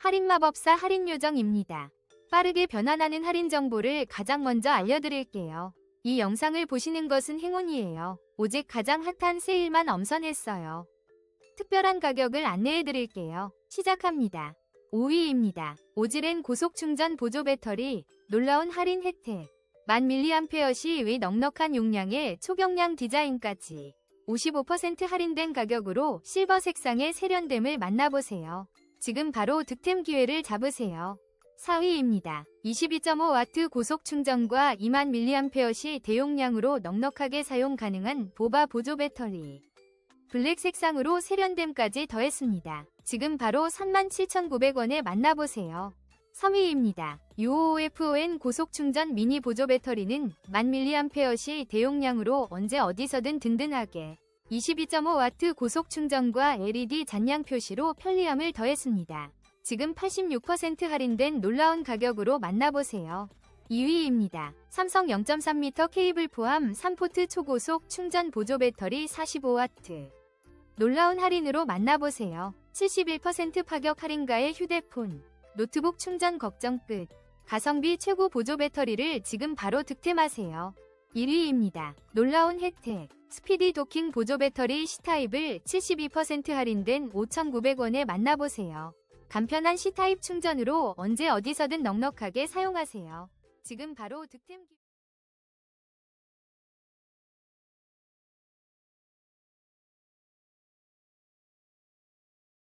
할인마법사 할인요정입니다. 빠르게 변환하는 할인 정보를 가장 먼저 알려드릴게요. 이 영상을 보시는 것은 행운이에요. 오직 가장 핫한 세일만 엄선했어요. 특별한 가격을 안내해드릴게요. 시작합니다. 5위입니다. 오지렌 고속 충전 보조 배터리 놀라운 할인 혜택 1000mAh 의 넉넉한 용량의 초경량 디자인까지 55% 할인된 가격으로 실버 색상의 세련됨을 만나보세요. 지금 바로 득템 기회를 잡으세요. 4위입니다. 22.5W 고속 충전과 2만 mAh 대용량으로 넉넉하게 사용 가능한 보바 보조 배터리. 블랙 색상으로 세련됨까지 더했습니다. 지금 바로 37,900원에 만나보세요. 3위입니다. UOFON 고속 충전 미니 보조 배터리는 1000mAh 대용량으로 언제 어디서든 든든하게 22.5W 고속 충전과 LED 잔량 표시로 편리함을 더했습니다. 지금 86% 할인된 놀라운 가격으로 만나보세요. 2위입니다. 삼성 0.3m 케이블 포함 3포트 초고속 충전 보조 배터리 45W. 놀라운 할인으로 만나보세요. 71% 파격 할인가의 휴대폰, 노트북 충전 걱정 끝. 가성비 최고 보조 배터리를 지금 바로 득템하세요. 1위입니다. 놀라운 혜택. 스피디 도킹 보조 배터리 C타입을 72% 할인된 5,900원에 만나보세요. 간편한 C타입 충전으로 언제 어디서든 넉넉하게 사용하세요. 지금 바로 득템 기...